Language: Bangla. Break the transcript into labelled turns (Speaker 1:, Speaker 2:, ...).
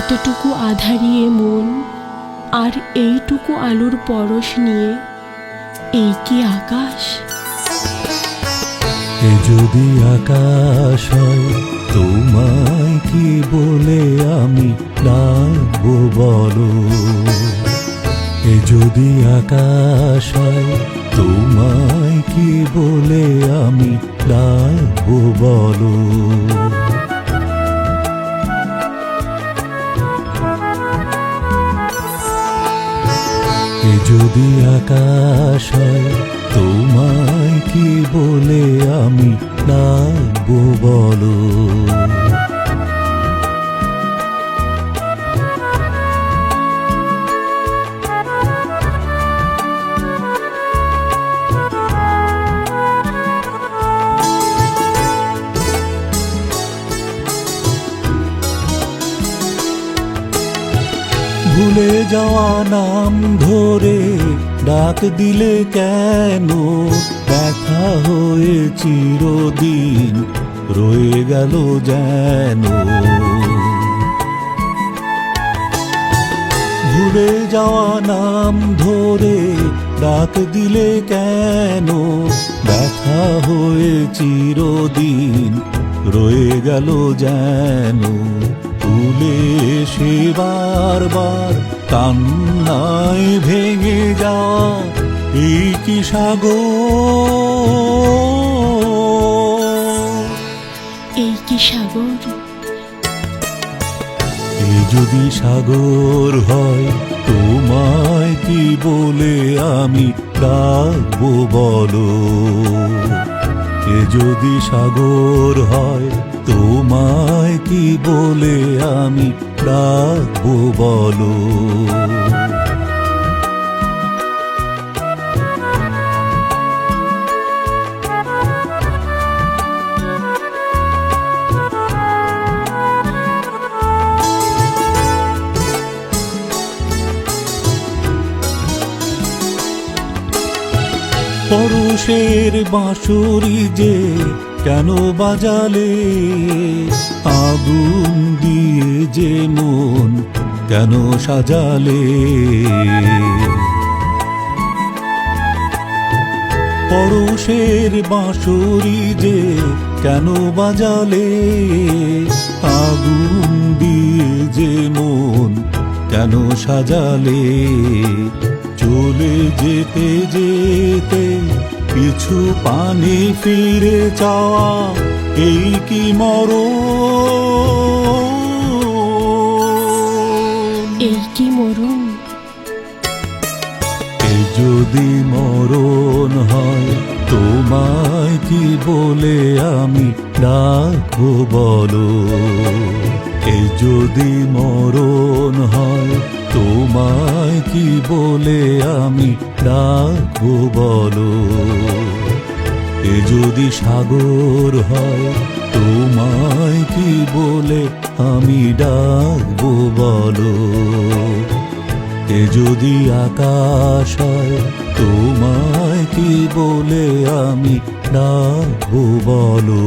Speaker 1: এতটুকু আধারিয়ে মন আর এইটুকু আলোর পরশ নিয়ে এই কি আকাশ?
Speaker 2: এ যদি আকাশ হয়, তোমায় কি বলে আমি ডাকবো বলো? এ যদি আকাশ হয়, তোমায় কি বলে আমি ডাকবো বলো? যদি আকাশ হয় তোমায় কি বলে আমি ডাকবো বলো? ভুলে যাওয়া নাম ধরে ডাক দিলে কেন? দেখা হয়ে চিরদিন রয়ে গেল যেন। ভুলে যাওয়া নাম ধরে ডাক দিলে কেন? দেখা হয়ে চিরদিন রয়ে গেল যেন। তুলে সে বারবার কান্নায় ভেঙে যাওয়া এই কি সাগর।
Speaker 1: এই কি সাগর।
Speaker 2: এ যদি সাগর হয় তোমায় কি বলে আমি ডাকবো বলো? এ যদি সাগর হয় তোমায় কি বলে আমি ডাকবো বলো? পরশের বাঁশুরি যে কেন বাজালে? আগুন দিয়ে যে মন কেন সাজালে? পরশের বাঁশুরি যে কেন বাজালে? আগুন দিয়ে যে মন কেন সাজালে? চলে যেতে যেতে কিছু পানি ফিরে চাওয়া এই কি মর
Speaker 1: এই কি মরুন
Speaker 2: এ যদি মরণ হয় তোমায় কি বলে আমি ডাকবো বলো? এ যদি মরণ হয় তোমায় কি বলে আমি ডাকবো বলো? এ যদি সাগর হয়, তোমায় কি বলে আমি ডাকবো বলো? এ যদি আকাশ হয়, তোমায় কি বলে আমি ডাকবো বলো?